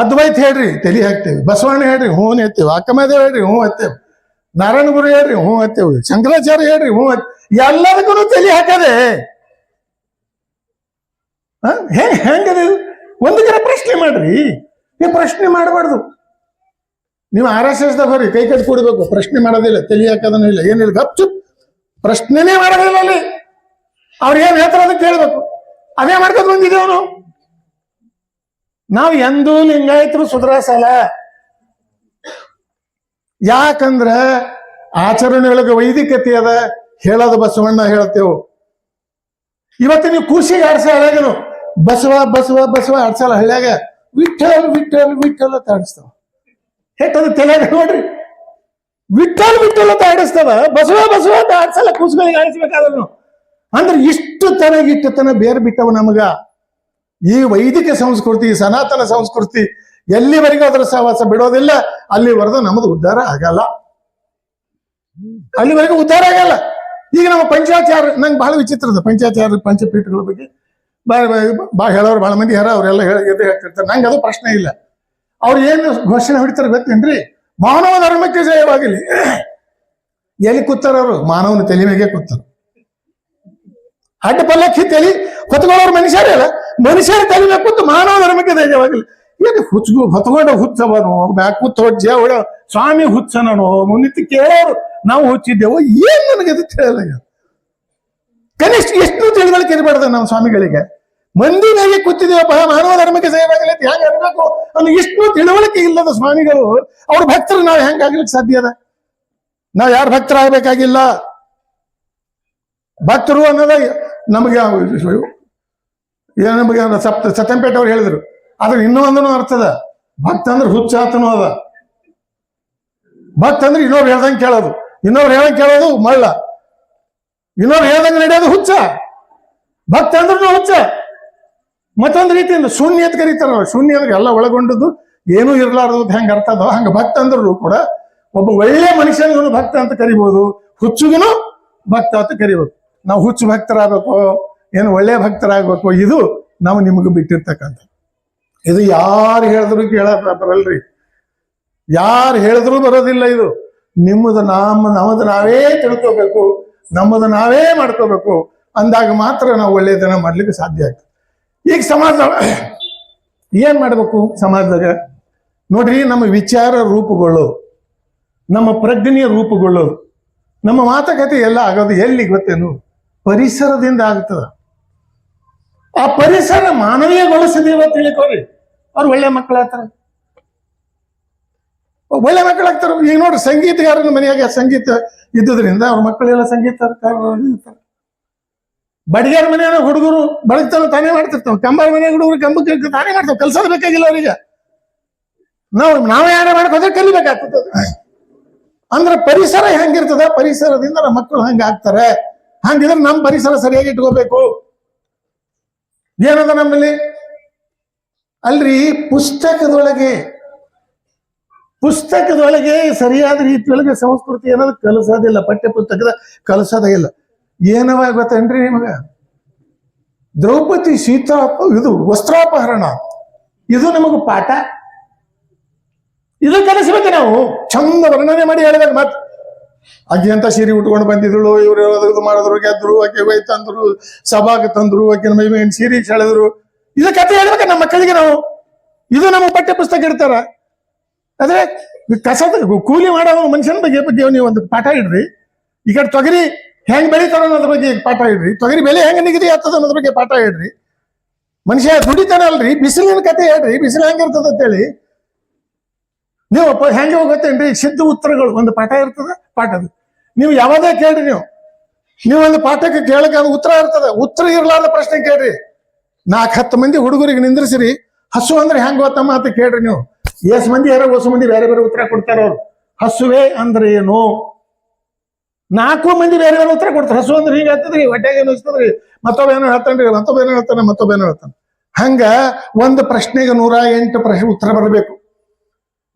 ಅದ್ವೈತ್ ಹೇಳ್ರಿ, ತಲಿ ಹಾಕ್ತೇವೆ. ಬಸವಣ್ಣ ಹೇಳ್ರಿ, ಹ್ಞೂ ಎತ್ತೇವೆ. ಅಕ್ಕಮದೇವ್ ಹೇಳ್ರಿ, ಹ್ಞೂ ಎತ್ತೇವೆ. ನಾರಾಯಣ ಗುರು ಹೇಳ್ರಿ, ಹ್ಞೂ ಹತ್ತೇವೆ ಶಂಕರಾಚಾರ್ಯ ಹೇಳ್ರಿ, ಹ್ಞೂ ಹತ್ ಎಲ್ಲದಕ್ಕೂ ತಲಿ ಹಾಕದೆ. ಹೆಂಗ್ ಹೆಂಗದ? ಒಂದು ಕಡೆ ಪ್ರಶ್ನೆ ಮಾಡ್ರಿ. ನೀವು ಪ್ರಶ್ನೆ ಮಾಡಬಾರ್ದು. ನೀವು ಆರ್ ಎಸ್ ಎಸ್ ಬರ್ರಿ, ಕೈ ಕಟ್ಟಿ ಕೊಡ್ಬೇಕು. ಪ್ರಶ್ನೆ ಮಾಡೋದಿಲ್ಲ, ತಲಿ ಹಾಕೋದನ್ನ ಇಲ್ಲ. ಏನಿಲ್ಲ, ಗಪ್ ಪ್ರಶ್ನೆನೇ ಮಾಡೋದಿಲ್ಲ ಅಲ್ಲಿ. ಅವ್ರು ಏನ್ ಹೇಳ್ತಾರ ಅದಕ್ಕೆ ಕೇಳ್ಬೇಕು. ಅದೇ ಮಾಡ್ಕೊಂಡು ಬಂದಿದ್ದೇವೆ ನಾವು ಎಂದೂ ಲಿಂಗಾಯತರು ಸುಧಾರಿಸಲ್ಲ. ಯಾಕಂದ್ರ ಆಚರಣೆಯೊಳಗೆ ವೈದಿಕತೆ ಅದ, ಹೇಳೋದು ಬಸವಣ್ಣ ಹೇಳ್ತೇವು. ಇವತ್ತು ನೀವು ಕೂಸಿಗೆ ಆಡ್ಸ ಹಳ್ಯಾಗನು ಬಸವ ಬಸವ ಬಸವ ಆಡ್ಸಲ್ಲ ಹಳ್ಯಾಗ ವಿಠಲ್ ವಿಠಲ್ ವಿಠಲ್ ಅಂತ ಆಡಿಸ್ತಾವ. ಹೆಟ್ಟದ ತಲೆಯಾಗ ನೋಡ್ರಿ. ವಿಠಲ್ ವಿಠಲ್ ಅಂತ ಆಡಿಸ್ತವ. ಬಸವ ಬಸವ ಅಂತ ಆಡ್ಸಲ್ಲ ಕೂಸುಗಳಿಗೆ ಆಡಿಸ್ಬೇಕಾದ್ರು ಅಂದ್ರೆ ಇಷ್ಟು ತನಗಿಟ್ಟು ತನ ಬೇರೆ ಬಿಟ್ಟವ ನಮಗ. ಈ ವೈದಿಕ ಸಂಸ್ಕೃತಿ, ಸನಾತನ ಸಂಸ್ಕೃತಿ ಎಲ್ಲಿವರೆಗೂ ಅದರ ಸಹವಾಸ ಬಿಡೋದಿಲ್ಲ, ಅಲ್ಲಿವರೆಗೂ ನಮ್ದು ಉದ್ಧಾರ ಆಗಲ್ಲ. ಅಲ್ಲಿವರೆಗೂ ಉದ್ಧಾರ ಆಗಲ್ಲ. ಈಗ ನಮ್ಮ ಪಂಚಾಚಾರ ನಂಗೆ ಬಹಳ ವಿಚಿತ್ರದ ಪಂಚಾಚಾರ ಪಂಚಪೀಠಗಳ ಬಗ್ಗೆ. ಬಾ- ಹೇಳೋರು ಬಹಳ ಮಂದಿ ಯಾರ ಅವರೆಲ್ಲ ಹೇಳ್ತಿರ್ತಾರೆ. ನಂಗೆ ಅದು ಪ್ರಶ್ನೆ ಇಲ್ಲ. ಅವ್ರು ಏನು ಘೋಷಣೆ ಹೊಡಿತಾರೆ ಗೊತ್ತೇನ್ರಿ? ಮಾನವ ಧರ್ಮಕ್ಕೆ ಜಯವಾಗಲಿ ಎಲ್ಲಿ ಕೂತಾರ ಅವರು? ಮಾನವನ ತಲೆ ಮೇಲೆ ಕೂತಾರ. ಅಡ್ಡ ಪಲ್ಲಕ್ಕಿ ತಲೆ, ಹೊತ್ಕೊಳ್ಳೋರು ಮನುಷ್ಯರೇ ಅಲ್ಲ. ಮನುಷ್ಯರ ತಲೆ ಕೂತು ಮಾನವ ಧರ್ಮಕ್ಕೆ ಧೈರ್ಯವಾಗಿಲ್ಲ. ಏನು ಹುಚ್ಚು, ಹೊತ್ಕೊಂಡ ಹುಚ್ಚವನು ಬ್ಯಾಕ್ ಕೂತ್ ಹೊಡ್ಜ ಹೊಡ ಸ್ವಾಮಿ ಹುಚ್ಚನನು. ಮುನ್ನಿತ್ತು ಕೇಳೋರು, ನಾವು ಹುಚ್ಚಿದ್ದೆವು, ಏನ್ ನನಗೆ ಅದು ತಿಳಿಯಲ್ಲ ಕನಿಷ್ಠ ಎಷ್ಟು ತಿಳುವಳಿಕೆ ಇರಬಾರ್ದು ನಮ್ಮ ಸ್ವಾಮಿಗಳಿಗೆ. ಮಂದಿ ಮೇಲೆ ಕೂತಿದ್ದೇವಪ್ಪ ಮಾನವ ಧರ್ಮಕ್ಕೆ ಸೇವಾಗಲಿ ಹೆಂಗ್ ಅನ್ಬೇಕು ಅನ್ನೋ ಎಷ್ಟು ತಿಳುವಳಿಕೆ ಇಲ್ಲದ ಸ್ವಾಮಿಗಳು. ಅವ್ರ ಭಕ್ತರು ನಾವು ಹೆಂಗಾಗ್ಲಿಕ್ಕೆ ಸಾಧ್ಯ ಅದ? ನಾವ್ ಯಾರು ಭಕ್ತರಾಗಬೇಕಾಗಿಲ್ಲ? ಭಕ್ತರು ಅನ್ನೋದ ನಮಗೆ ನಮಗೆ ಸಪ್ತ ಸತ್ಯಂಪೇಟೆ ಅವ್ರು ಹೇಳಿದ್ರು. ಆದ್ರೆ ಇನ್ನೂ ಒಂದನು ಅರ್ಥದ ಭಕ್ತ ಅಂದ್ರೆ ಹುಚ್ಚ ಅದ. ಭಕ್ತ ಅಂದ್ರೆ ಇನ್ನೊಬ್ರು ಹೇಳ್ದಂಗೆ ಕೇಳೋದು. ಇನ್ನೊಬ್ರು ಹೇಳ್ದಂಗೆ ಕೇಳೋದು ಮಳ್ಳ ಇನ್ನೊಬ್ರು ಹೇಳ್ದಂಗೆ ನಡೆಯೋದು ಹುಚ್ಚ. ಭಕ್ತ ಅಂದ್ರೂ ಹುಚ್ಚ. ಮತ್ತೊಂದು ರೀತಿಯಿಂದ ಶೂನ್ಯ ಅಂತ ಕರೀತಾರ. ಶೂನ್ಯ ಅಂದ್ರೆ ಎಲ್ಲ ಒಳಗೊಂಡದ್ದು ಏನೂ ಇರಲಾರದು ಹೆಂಗ ಅರ್ಥ ಅದ. ಹಂಗ ಭಕ್ತ ಅಂದ್ರೂ ಕೂಡ ಒಬ್ಬ ಒಳ್ಳೆಯ ಮನುಷ್ಯನಿಗೂ ಭಕ್ತ ಅಂತ ಕರಿಬಹುದು ಹುಚ್ಚುಗೂ ಭಕ್ತ ಅಂತ ಕರಿಬಹುದು ನಾವು ಹುಚ್ಚು ಭಕ್ತರಾಗಬೇಕು. ಏನು ಒಳ್ಳೆಯ ಭಕ್ತರಾಗಬೇಕು, ಇದು ನಾವು ನಿಮಗೆ ಬಿಟ್ಟಿರ್ತಕ್ಕಂಥ ಇದು ಯಾರು ಹೇಳಿದ್ರು ಕೇಳಕ್ ಬರಲ್ರಿ. ಯಾರು ಹೇಳಿದ್ರು ಬರೋದಿಲ್ಲ ಇದು. ನಿಮ್ಮದು ನಮ್ಮ ನಮ್ಮದು ನಾವೇ ತಿಳ್ಕೋಬೇಕು, ನಮ್ಮದು ನಾವೇ ಮಾಡ್ಕೋಬೇಕು, ಅಂದಾಗ ಮಾತ್ರ ನಾವು ಒಳ್ಳೆಯದನ್ನ ಮಾಡ್ಲಿಕ್ಕೆ ಸಾಧ್ಯ ಆಯ್ತು ಈಗ ಸಮಾಜ ಏನ್ ಮಾಡ್ಬೇಕು ಸಮಾಜದಾಗ? ನೋಡ್ರಿ, ನಮ್ಮ ವಿಚಾರ ರೂಪುಗಳು, ನಮ್ಮ ಪ್ರಜ್ಞೆಯ ರೂಪುಗಳು, ನಮ್ಮ ಮಾತುಕತೆ ಎಲ್ಲ ಆಗೋದು ಎಲ್ಲಿ ಗೊತ್ತೇನು? ಪರಿಸರದಿಂದ ಆಗ್ತದ. ಆ ಪರಿಸರ ಮಾನವೀಯಗೊಳಿಸಿದೀವ ತಿಳ್ಕೊರಿ ಅವ್ರು ಒಳ್ಳೆ ಮಕ್ಕಳಾಗ್ತಾರ ಒಳ್ಳೆ ಮಕ್ಕಳಾಗ್ತಾರ ಈಗ ನೋಡ್ರಿ, ಸಂಗೀತಗಾರನ ಮನೆಯಾಗ ಸಂಗೀತ ಇದ್ದುದ್ರಿಂದ ಅವ್ರ ಮಕ್ಕಳೆಲ್ಲ ಇರ್ತಾರೆ ಬಡಿಗಾರ ಮನೆಯ ಹುಡುಗರು ಬಡಗ್ತಾವ ತಾನೇ ಮಾಡ್ತಿರ್ತಾವ. ಕಂಬಾರ ಮನೆ ಹುಡುಗರು ಕಂಬಕ್ಕೆ ತಾನೇ ಮಾಡ್ತಾವ. ಕಲ್ಸೋದ್ ಬೇಕಾಗಿಲ್ಲ ಅವ್ರಿಗೆ. ನಾವು, ನಾವೇ ಯಾರ ಮಾಡ್ಕೋದ್ರೆ ಕಲಿಬೇಕಾಗ್ತದೆ ಅಂದ್ರೆ ಪರಿಸರ ಹೆಂಗಿರ್ತದ? ಪರಿಸರದಿಂದ ನಮ್ಮ ಮಕ್ಕಳು ಹಂಗಾಗ್ತಾರೆ ಹಂಗಿದ್ರೆ ನಮ್ಮ ಪರಿಸರ ಸರಿಯಾಗಿ ಇಟ್ಕೋಬೇಕು. ಏನದ ನಮ್ಮಲ್ಲಿ? ಅಲ್ರಿ, ಪುಸ್ತಕದೊಳಗೆ ಪುಸ್ತಕದೊಳಗೆ ಸರಿಯಾದ ರೀತಿಯೊಳಗೆ ಸಂಸ್ಕೃತಿ ಅನ್ನೋದು ಕಲಿಸೋದಿಲ್ಲ ಪಠ್ಯ ಪುಸ್ತಕದ ಕಲಿಸೋದೇ ಇಲ್ಲ. ಏನವ ಗೊತ್ತೇನ್ರಿ ನಿಮಗ? ದ್ರೌಪದಿ ಸೀತಾ ಇದು ವಸ್ತ್ರಾಪಹರಣ. ಇದು ನಮಗ ಪಾಠ? ಇದು ಕಲಿಸ್ಬೇಕು ನಾವು. ಚಂದ ವರ್ಣನೆ ಮಾಡಿ ಹೇಳಬೇಕು ಮತ್. ಅಕ್ಕಿ ಅಂತ ಸೀರೆ ಉಟ್ಕೊಂಡು ಬಂದಿದ್ಳು ಇವ್ರು ಇದು ಮಾಡಿದ್ರು, ಗೆದ್ರು, ಆಕೆ ವೈ ತಂದ್ರು ಸಭಾಗ ತಂದ್ರು, ಆಕಿನ ಮೈ ಮೇನ್ ಸೀರೆ ಸೆಳೆದ್ರು ಇದು ಕತೆ ಹೇಳ್ಬೇಕು ನಮ್ಮ ಮಕ್ಕಳಿಗೆ ನಾವು. ಇದು ನಮ್ಮ ಪಠ್ಯ ಪುಸ್ತಕ ಇಡ್ತಾರ. ಆದ್ರೆ ಕಸದ ಕೂಲಿ ಮಾಡೋ ಮನುಷ್ಯನ ಬಗ್ಗೆ ಬಗ್ಗೆ ನೀವು ಒಂದು ಪಾಠ ಇಡ್ರಿ. ಈ ಕಡೆ ತೊಗರಿ ಹೆಂಗ್ ಬೆಳಿತಾರ ಅನ್ನೋದ್ರ ಬಗ್ಗೆ ಪಾಠ ಇಡ್ರಿ. ತೊಗರಿ ಬೆಲೆ ಹೆಂಗ್ ನಿಗದಿ ಆಗ್ತದ ಅನ್ನೋದ್ರ ಬಗ್ಗೆ ಪಾಠ ಇಡ್ರಿ. ಮನುಷ್ಯ ದುಡಿತಾನಲ್ರಿ ಬಿಸಿಲಿನ ಕತೆ ಹೇಳ್ರಿ. ಬಿಸಿಲು ಹೆಂಗಿರ್ತದ ಅಂತೇಳಿ ನೀವು ಹೆಂಗೆ ಹೋಗತ್ತೇನ್ರಿ ಸಿದ್ಧ ಉತ್ತರಗಳು, ಒಂದು ಪಾಠ ಇರ್ತದ ಪಾಠದ ನೀವು ಯಾವಾಗೇ ಕೇಳ್ರಿ ನೀವು. ನೀವು ಒಂದು ಪಾಠಕ್ಕೆ ಕೇಳಕ್ಕೆ ಅದು ಉತ್ತರ ಇರ್ತದೆ. ಉತ್ತರ ಇರಲಾರ್ದ ಪ್ರಶ್ನೆ ಕೇಳ್ರಿ. ನಾಲ್ಕು ಹತ್ತು ಮಂದಿ ಹುಡುಗರಿಗೆ ನಿಂದ್ರಿಸಿರಿ. ಹಸು ಅಂದ್ರೆ ಹೆಂಗ್ ಗೊತ್ತಮ್ಮ ಅಂತ ಕೇಳ್ರಿ ನೀವು. ಎಸ್ ಮಂದಿ ಯಾರೋ, ಹೊಸ ಮಂದಿ ಬೇರೆ ಬೇರೆ ಉತ್ತರ ಕೊಡ್ತಾರ ಅವ್ರು. ಹಸುವೆ ಅಂದ್ರೆ ಏನು? ನಾಲ್ಕು ಮಂದಿ ಬೇರೆ ಬೇರೆ ಉತ್ತರ ಕೊಡ್ತಾರೆ. ಹಸು ಅಂದ್ರೆ ಹಿಂಗ ಆಗ್ತದ್ರಿ ಹೊಟ್ಟೆಗೆ ಏನು ಮತ್ತೊಬ್ಬ ಏನೋ ಹೇಳ್ತಾನ್ರಿ ಮತ್ತೊಬ್ಬ ಏನೋ ಹೇಳ್ತಾನೆ, ಮತ್ತೊಬ್ಬ ಏನೋ ಹೇಳ್ತಾನೆ? ಹಂಗ ಒಂದು ಪ್ರಶ್ನೆಗೆ ನೂರ ಎಂಟು ಪ್ರಶ್ನೆ ಉತ್ತರ ಬರಬೇಕು.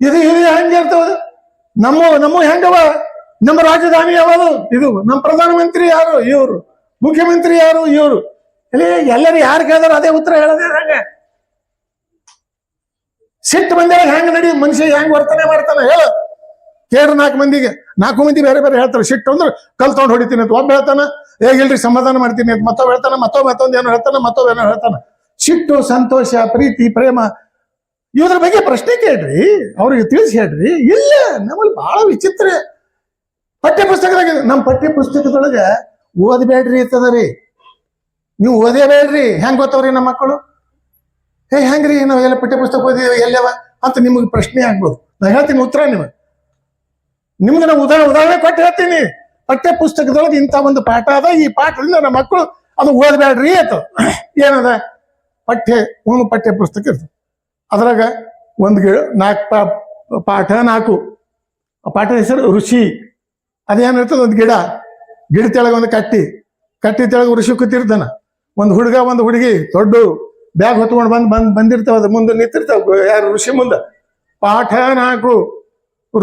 ಇದು ಇದು ಹೆಂಗಿರ್ತವ ನಮ್ಮ ನಮ್ಮ ಹೆಂಗವ? ನಮ್ಮ ರಾಜಧಾನಿ ಯಾವುದು? ಇದು ನಮ್ಮ ಪ್ರಧಾನಮಂತ್ರಿ ಯಾರು? ಇವರು. ಮುಖ್ಯಮಂತ್ರಿ ಯಾರು? ಇವರು. ಇಲ್ಲಿ ಎಲ್ಲರೂ ಯಾರು ಕೇಳಿದ್ರು ಅದೇ ಉತ್ತರ ಹೇಳದೆ ಹಂಗೆ ಸಿಟ್ಟು ಬಂದಾಗ ಹೆಂಗ್ ನಡಿ? ಮನುಷ್ಯ ಹೆಂಗ್ ವರ್ತನೆ ಮಾಡ್ತಾನ? ಹೇಳ. ಕೇಳ್ರಿ ನಾಲ್ಕು ಮಂದಿಗೆ. ನಾಲ್ಕು ಮಂದಿ ಬೇರೆ ಬೇರೆ ಹೇಳ್ತಾರೆ. ಸಿಟ್ಟು ಅಂದ್ರೆ ಕಲ್ ತೊಗೊಂಡು ಹೊಡಿತೀನಿ ಅಂತ ಒಬ್ಬ ಹೇಳ್ತಾನ. ಹೇಗಿಲ್ರಿ ಸಮಾಧಾನ ಮಾಡ್ತೀನಿ ಅಂತ ಮತ್ತೊಬ್ಬ ಹೇಳ್ತಾನ. ಮತ್ತೊಬ್ಬ ಮತ್ತೊಂದು ಏನೋ ಹೇಳ್ತಾನ. ಮತ್ತೊಬ್ಬ ಏನೋ ಹೇಳ್ತಾನ. ಸಿಟ್ಟು, ಸಂತೋಷ, ಪ್ರೀತಿ, ಪ್ರೇಮ ಇದ್ರ ಬಗ್ಗೆ ಪ್ರಶ್ನೆ ಕೇಳ್ರಿ, ಅವ್ರಿಗೆ ತಿಳಿಸಿ ಹೇಳ್ರಿ. ಇಲ್ಲ, ನಮ್ಮಲ್ಲಿ ಬಹಳ ವಿಚಿತ್ರ ಪಠ್ಯ ಪುಸ್ತಕದಾಗ ನಮ್ಮ ಪಠ್ಯ ಪುಸ್ತಕದೊಳಗ ಓದಬೇಡ್ರಿ ಅಂತದ ರೀ. ನೀವು ಓದೇಬೇಡ್ರಿ ಹೆಂಗ್ ಗೊತ್ತವ್ರಿ ನಮ್ಮ ಮಕ್ಕಳು? ಹೇ ಹೆಂಗ್ರಿ ನಾವು ಎಲ್ಲ ಪಠ್ಯ ಪುಸ್ತಕ ಓದಿದೇವೆ, ಎಲ್ಲವ? ಅಂತ ನಿಮಗೆ ಪ್ರಶ್ನೆ ಆಗ್ಬೋದು. ನಾ ಹೇಳ್ತೀನಿ ಉತ್ತರ ನಿಮಗೆ. ನಿಮ್ಗೆ ನಾವು ಉದಾಹರಣೆ ಉದಾಹರಣೆ ಕೊಟ್ಟು ಹೇಳ್ತೀನಿ. ಪಠ್ಯ ಪುಸ್ತಕದೊಳಗೆ ಇಂಥ ಒಂದು ಪಾಠ ಅದ, ಈ ಪಾಠದಿಂದ ನಮ್ಮ ಮಕ್ಕಳು ಅದು ಓದಬೇಡ್ರಿ ಅಂತ. ಏನದ? ಪಠ್ಯ, ಒಂದು ಪಠ್ಯ ಪುಸ್ತಕ ಇರ್ತದೆ. ಅದ್ರಾಗ ಒಂದು ನಾಲ್ಕು ಪಾ, ಪಾಠ ನಾಲ್ಕು. ಆ ಪಾಠದ ಹೆಸರು ಋಷಿ. ಅದೇನಿರ್ತದೆ ಒಂದು ಗಿಡ? ಗಿಡ ತೆಳಗ ಒಂದು ಕಟ್ಟಿ. ಕಟ್ಟಿ ತೆಳಗ ಋಷಿ ಕೂತಿರ್ತಾನ. ಒಂದು ಹುಡುಗ, ಒಂದು ಹುಡುಗಿ, ದೊಡ್ಡ. ಬ್ಯಾಗ್ ಹೊತ್ಕೊಂಡು ಬಂದು ಬಂದು, ಬಂದಿರ್ತಾವ ಅದು ಮುಂದೆ ನಿಂತಿರ್ತಾವ. ಯಾರು ಋಷಿ ಮುಂದೆ? ಪಾಠ ನಾಲ್ಕು.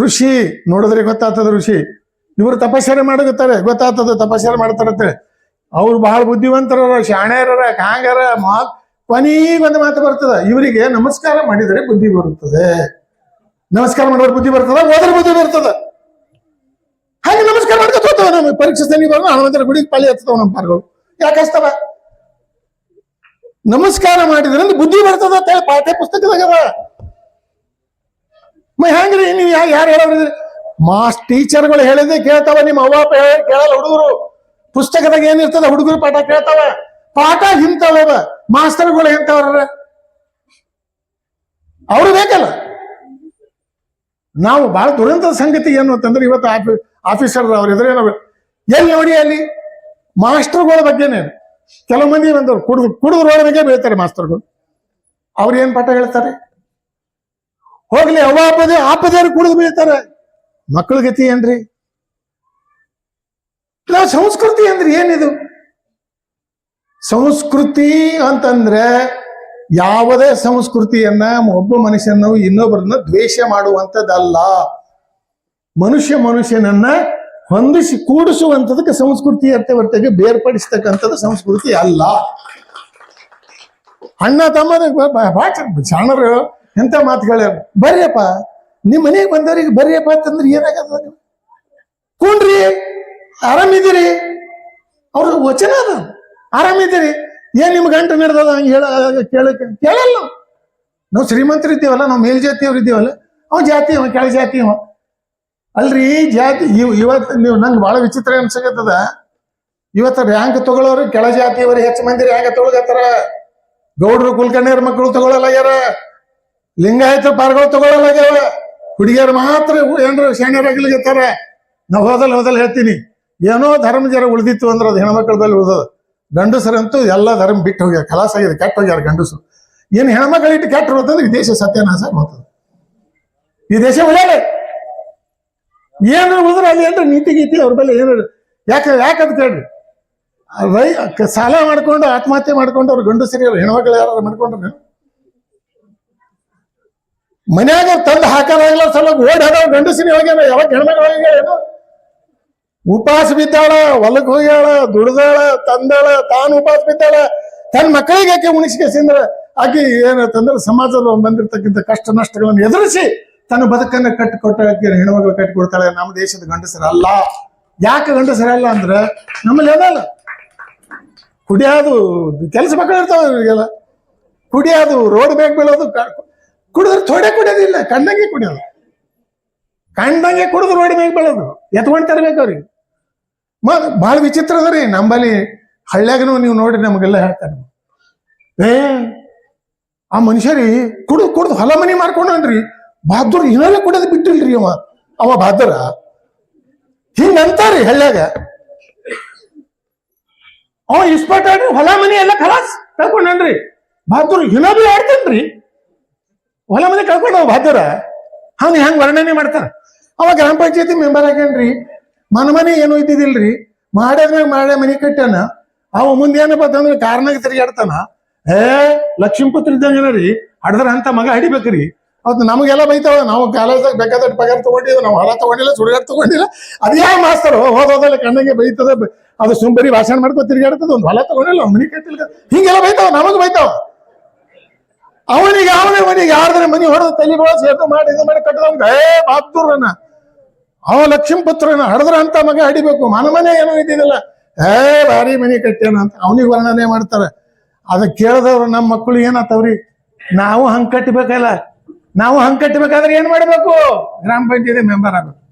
ಋಷಿ. ನೋಡಿದ್ರೆ ಗೊತ್ತಾಗ್ತದ ಋಷಿ. ಇವರು ತಪಸ್ಸರೆ ಮಾಡ್ತಾರೆ ಗೊತ್ತಾಗ್ತದ ತಪಸ್ಸರೆ ಮಾಡ್ತಾರಂತೆ ಅವ್ರು ಬಹಳ ಬುದ್ಧಿವಂತರ ಶಾಣ್ಯರ ಕಾಂಗರ ಮಾ ಕೊನೆಗೊಂದು ಮಾತು ಬರ್ತದ. ಇವರಿಗೆ ನಮಸ್ಕಾರ ಮಾಡಿದರೆ ಬುದ್ಧಿ ಬರುತ್ತದೆ. ನಮಸ್ಕಾರ ಮಾಡೋರ್ ಬುದ್ಧಿ ಬರ್ತದ ಓದ್ರ ಬುದ್ಧಿ ಬರ್ತದ. ಹಾಗೆ ನಮಸ್ಕಾರ ಮಾಡ್ಕೋತಾವ ನಮ್ಗೆ ಪರೀಕ್ಷೆ ಸನ್ನಿ ಬರೋದು ಹನುಮಂತರ ಗುಡಿಗೆ ಪಾಳಿ ಹತ್ತವ ನಮ್ಮ ಪಾರ್ಗಳು ಯಾಕೆ ಹಚ್ತಾವ ನಮಸ್ಕಾರ ಮಾಡಿದ್ರೆ ಬುದ್ಧಿ ಬರ್ತದ ಅಂತ ಹೇಳಿ ಪಾಠ್ಯ ಪುಸ್ತಕದಾಗ ಅದ. ಮ ಹೆಂಗ್ರಿ ನೀವು ಯಾರು ಹೇಳೋದ್ರಿ ಮಾಸ್ ಟೀಚರ್ಗಳು ಹೇಳಿದ್ರೆ ಕೇಳ್ತಾವ, ನಿಮ್ಮ ಅವ್ವ ಕೇಳಲ್ಲ ಹುಡುಗರು. ಪುಸ್ತಕದಾಗ ಏನಿರ್ತದ ಹುಡುಗರು ಪಾಠ ಕೇಳ್ತಾವ. ಪಾಠ ಹಿಂತವ ಮಾಸ್ತರ್ಗಳು ಎಂತವ್ರ ಅವರು ಬೇಕಲ್ಲ. ನಾವು ಬಹಳ ದುರಂತದ ಸಂಗತಿ ಏನು ಅಂತಂದ್ರೆ ಇವತ್ತು ಆಫೀ, ಆಫೀಸರ್ ಅವ್ರ ಎದುರು ಏನೋ ಎಲ್ಲಿ ನೋಡಿ ಅಲ್ಲಿ? ಮಾಸ್ಟರ್ಗಳ ಬಗ್ಗೆನೇ. ಕೆಲವು ಮಂದಿ ಬಂದವರು ಕುಡಿದು, ಕುಡಿದ್ರ ಬಗ್ಗೆ ಬೀಳ್ತಾರೆ ಮಾಸ್ತರ್ಗಳು. ಅವ್ರು ಏನ್ ಪಾಠ ಹೇಳ್ತಾರೆ? ಹೋಗ್ಲಿ ಅವ ಆಪದೇ ಆಪದೇರು ಕುಡಿದು ಬೀಳ್ತಾರೆ. ಮಕ್ಕಳ ಗತಿ ಏನ್ರಿ? ನಾವು ಸಂಸ್ಕೃತಿ ಅಂದ್ರೆ ಏನಿದು? ಸಂಸ್ಕೃತಿ ಅಂತಂದ್ರೆ ಯಾವುದೇ ಸಂಸ್ಕೃತಿಯನ್ನ ಒಬ್ಬ ಮನುಷ್ಯನ ಇನ್ನೊಬ್ಬರನ್ನ ದ್ವೇಷ ಮಾಡುವಂಥದ್ದಲ್ಲ. ಮನುಷ್ಯ ಮನುಷ್ಯನನ್ನ ಹೊಂದಿಸಿ ಕೂಡಿಸುವಂಥದಕ್ಕೆ ಸಂಸ್ಕೃತಿ ಅರ್ಥ ಹೊರತಾಗಿ ಬೇರ್ಪಡಿಸ್ತಕ್ಕಂಥದ್ದು ಸಂಸ್ಕೃತಿ ಅಲ್ಲ. ಅಣ್ಣ ತಮ್ಮನ ಭಾಳ ಶಾಣರು ಎಂತ ಮಾತುಗಳ ಬರ್ರಿಯಪ್ಪ ನಿಮ್ಮ ಮನೆಗೆ ಬಂದವ್ರಿಗೆ ಬರ್ರಿಯಪ್ಪ ಅಂತಂದ್ರೆ ಏನಾಗದ ನೀವು? ಕುಣ್ರಿ, ಆರಾಮಿದ್ದೀರಿ. ಅವ್ರ ವಚನ ಅದ. ಆರಾಮಿದ್ದೀರಿ ಏನ್ ನಿಮ್ ಗಂಟು ನಡೆದದ ಹಂಗೆ ಹೇಳ ಕೇಳಕ್ಕೆ ಕೇಳಲ್ಲ ನಾವು. ಶ್ರೀಮಂತರು ಇದ್ದೀವಲ್ಲ, ನಾವು ಮೇಲ್ಜಾತಿಯವ್ರು ಇದ್ದೀವಲ್ಲ ಅವ್ ಜಾತಿ ಅವ ಕೆಳ ಜಾತಿ ಅವ ಅಲ್ರಿ, ಜಾತಿ, ಇವ್ ಇವತ್ತು ನೀವು ನಂಗೆ ಬಹಳ ವಿಚಿತ್ರ ಅನ್ಸಕತ್ತದ. ಇವತ್ತು ರ್ಯಾಂಕ್ ತಗೊಳ್ಳೋರು ಕೆಳ ಜಾತಿಯವರು, ಹೆಚ್ಚು ಮಂದಿ ರ್ಯಾಂಕ್ ತಗೊಳಕತ್ತಾರ. ಗೌಡ್ರು ಕುಲ್ಕರ್ಣಿಯರ ಮಕ್ಕಳು ತಗೊಳ್ಳಲಾಗ್ಯಾರ ಲಿಂಗಾಯತ ಪಾರ್ಗಳು ತಗೊಳ್ಳಲಾಗ್ಯಾವ ಹುಡುಗಿಯರು ಮಾತ್ರ ಏನ್ರ ಶಾಣ್ಯರಾಗ್ಲಿಕತ್ತಾರ ನಾವು ಹೋದಲ್ ಹೋದಲ್ ಹೇಳ್ತೀನಿ. ಏನೋ ಧರ್ಮ ಜರ ಉಳಿದಿತ್ತು ಅಂದ್ರೆ ಅದು ಹೆಣ್ಮಕ್ಳ ಬಲ್ಲಿ ಉಳ್ದದ. ಗಂಡಸರಂತೂ ಎಲ್ಲ ಧರ್ಮ ಬಿಟ್ಟು ಹೋಗ್ಯಾರ, ಕಲಾಸ ಆಗಿದೆ, ಕೆಟ್ಟ ಹೋಗ್ಯಾರ ಗಂಡಸರು. ಏನು ಹೆಣ್ಮಕ್ಳಿಟ್ಟು ಕೆಟ್ಟ ಹೋಗ್ತಂದ್ರೆ ಈ ದೇಶ ಸತ್ಯನಾಶ ಹೋಗ್ತದೆ ಈ ದೇಶ ಒಳ್ಳೆ ಏನು ಉಳಿದ್ರೆ ಅಲ್ಲಿ ಏನ್ರ ನೀತಿ ಗೀತಿ ಅವ್ರ ಮೇಲೆ ಏನು ಯಾಕೆ ಯಾಕಂತ ಕೇಳ್ರಿ? ವೈ ಸಾಲ ಮಾಡ್ಕೊಂಡು ಆತ್ಮಹತ್ಯೆ ಮಾಡ್ಕೊಂಡು ಅವ್ರು ಗಂಡಸರಿ ಹೆಣ್ಮಕ್ಳು ಯಾರು ಮಾಡ್ಕೊಂಡ್ರೆ ಮನ್ಯಾಗ ತಂದು ಹಾಕಲಾಗಿಲ್ಲ ಸಲ ಓಡ್ ಹಾಡೋ ಗಂಡಸರಿ ಹೋಗ್ಯಾನ, ಯಾವಾಗ ಹೆಣ್ಮಕ್ಳು ಹೋಗ್ಯಾರ ಏನು ಉಪವಾಸ ಬಿದ್ದಾಳ, ಹೊಲಕ್ ಹೋಗ್ಯಾಳ, ದುಡ್ದಾಳ, ತಂದಾಳ, ತಾನು ಉಪವಾಸ ಬಿದ್ದಾಳ. ತನ್ನ ಮಕ್ಕಳಿಗೆ ಆಕೆ ಉಣಿಸ್ಕೇಸಿಂದ್ರ ಆಕೆ ಏನಂತಂದ್ರೆ ಸಮಾಜದಲ್ಲಿ ಬಂದಿರತಕ್ಕಂಥ ಕಷ್ಟ ನಷ್ಟಗಳನ್ನು ಎದುರಿಸಿ ತನ್ನ ಬದುಕನ್ನ ಕಟ್ಟಿ ಕೊಟ್ಟ ಆಕೆ ಹೆಣ್ಮಕ್ಳು ಕಟ್ಟಿ ಕೊಡ್ತಾಳೆ ನಮ್ಮ ದೇಶದ ಗಂಡಸರಲ್ಲ. ಯಾಕೆ ಗಂಡಸರಲ್ಲ ಅಂದ್ರೆ ನಮ್ಮಲ್ಲಿ ಏನಲ್ಲ? ಕುಡಿಯೋದು ಕೆಲಸ ಮಕ್ಕಳು ಇರ್ತಾವ ಇವರಿಗೆಲ್ಲ. ಕುಡಿಯೋದು ರೋಡ್ ಬೇಗ ಬೀಳೋದು ಕುಡಿದ್ರೆ ಥೋಡೆ ಕುಡಿಯೋದಿಲ್ಲ ಕಂಡಂಗೆ ಕುಡಿಯೋದು. ಕಂಡಂಗೆ ಕುಡಿದು ರೋಡ್ ಮ್ಯಾಗ ಬೀಳೋದು. ಎತ್ಕೊಂಡು ತರಬೇಕು ಅವ್ರಿಗೆ. ಭಾಳ ವಿಚಿತ್ರ ಅದ ರೀ. ನಂಬಲ್ಲಿ ಹಳ್ಳ್ಯಾಗನು ನೀವು ನೋಡಿ ನಮಗೆಲ್ಲ ಹೇಳ್ತಾರೆ. ಏ, ಆ ಮನುಷ್ಯರಿ ಕುಡಿದು ಕುಡಿದು ಹೊಲ ಮನಿ ಮಾಡ್ಕೊಂಡ್ರಿ ಬಹದ್ದೂರ್ ಇನ್ನೆಲ್ಲ ಕುಡಿಯೋದು ಬಿಟ್ಟಿಲ್ರಿ ಅವ. ಅವ ಬಹದ್ದೂರ. ಹಿಂಗ ಅಂತಾರಿ ಹಳ್ಳ್ಯಾಗ. ಅವ ಇಸ್ಪಟ್ ಆಡ್ರಿ, ಹೊಲ ಮನಿ ಎಲ್ಲ ಖಲಾಸ್ ಕಳ್ಕೊಂಡ್ರಿ ಬಹದ್ದೂರ್ ಇನ್ನೂ ಆಡ್ತೇನ್ರಿ. ಹೊಲ ಮನಿ ಕಳ್ಕೊಂಡು ಅವ ಬಹದ್ದೂರ. ಹಂಗ ಹೆಂಗ್ ವರ್ಣನೆ ಮಾಡ್ತಾರ. ಅವ ಗ್ರಾಮ ಪಂಚಾಯತಿ ಮೆಂಬರ್ ಆಗ್ಯಾನ್ರಿ. ಮನ ಮನೆ ಏನು ಇದ್ದಿದಿಲ್ರಿ ಮಾಡ್ಯಾದ್ಮ್ಯಾಗ ಮಾಡ್ಯಾ ಮನಿ ಕಟ್ಟ್ಯಾನ ಅವ ಮುಂದೆ ಏನಪ್ಪ ಅಂತಂದ್ರೆ ಕಾರ್ನಾಗ ತಿರುಗಾಡ್ತಾನ ಏ, ಲಕ್ಷ್ಮೀಪುತ್ರ ಇದ್ದಂಗನ ರೀ ಹಡ್ದ್ರ ಅಂತ ಮಗ ಹಡಿಬೇಕ್ರಿ. ಅವತ್ತು ನಮಗೆಲ್ಲ ಬೈತಾವ ನಾವು ಕಾಲೇಜ್ದಾಗ ಬೇಕಾದಷ್ಟು ಪಗಾರ ತಗೊಂಡಿದ್ವಿ, ನಾವು ಹೊಲ ತಗೊಂಡಿಲ್ಲ ಸುಡುಗಾಡ್ ತಗೊಂಡಿಲ್ಲ. ಅದ್ಯಾ ಮಾಸ್ತರು? ಹೋದೋದಲ್ಲಿ ಕಣ್ಣಂಗೆ ಬೈತದ ಅದು ಸುಂಬರಿ ಭಾಷಣ ಮಾಡ್ಕೊ ತಿರುಗಾಡ್ತದ ಒಂದು ಹೊಲ ತಗೊಂಡಿಲ್ಲ ಮನಿ ಕಟ್ಟಿಲ್ಲ. ಹಿಂಗೆಲ್ಲ ಬೈತಾವ ನಮಗ್ ಬೈತಾವ ಅವನಿಗೆ, ಅವನೇ ಮನೆಗೆ ಯಾರ್ದ್ರೆ ಮನೆ ಹೊಡೆದು ತಲೆ ಬಳಸ ಮಾಡಿ, ಇದು ಮಾಡಿ ಕಟ್ಟದ ಏ ಬಾಪ್ತೂರನ ಅವ ಲಕ್ಷ್ಮೀ ಪುತ್ರನ ಹಡದ್ರ ಅಂತ ಮಗ ಹಡಿಬೇಕು. ಮನ ಮನೆ ಏನೋ ಇದ್ದಿದ್ದಿಲ್ಲ. ಏ, ಭಾರಿ ಮನೆ ಕಟ್ಟೇನ ಅಂತ ಅವನಿಗೆ ವರ್ಣನೆ ಮಾಡ್ತಾರೆ. ಅದ ಕೇಳಿದವ್ರು ನಮ್ಮ ಮಕ್ಕಳು ಏನಾತವ್ರಿ? ನಾವು ಹಂಗ್ ಕಟ್ಟಬೇಕಲ್ಲ ನಾವು ಹಂಗ್ ಕಟ್ಟಬೇಕಾದ್ರೆ ಏನ್ ಮಾಡ್ಬೇಕು? ಗ್ರಾಮ ಪಂಚಾಯತಿ ಮೆಂಬರ್ ಆಗ್ಬೇಕು.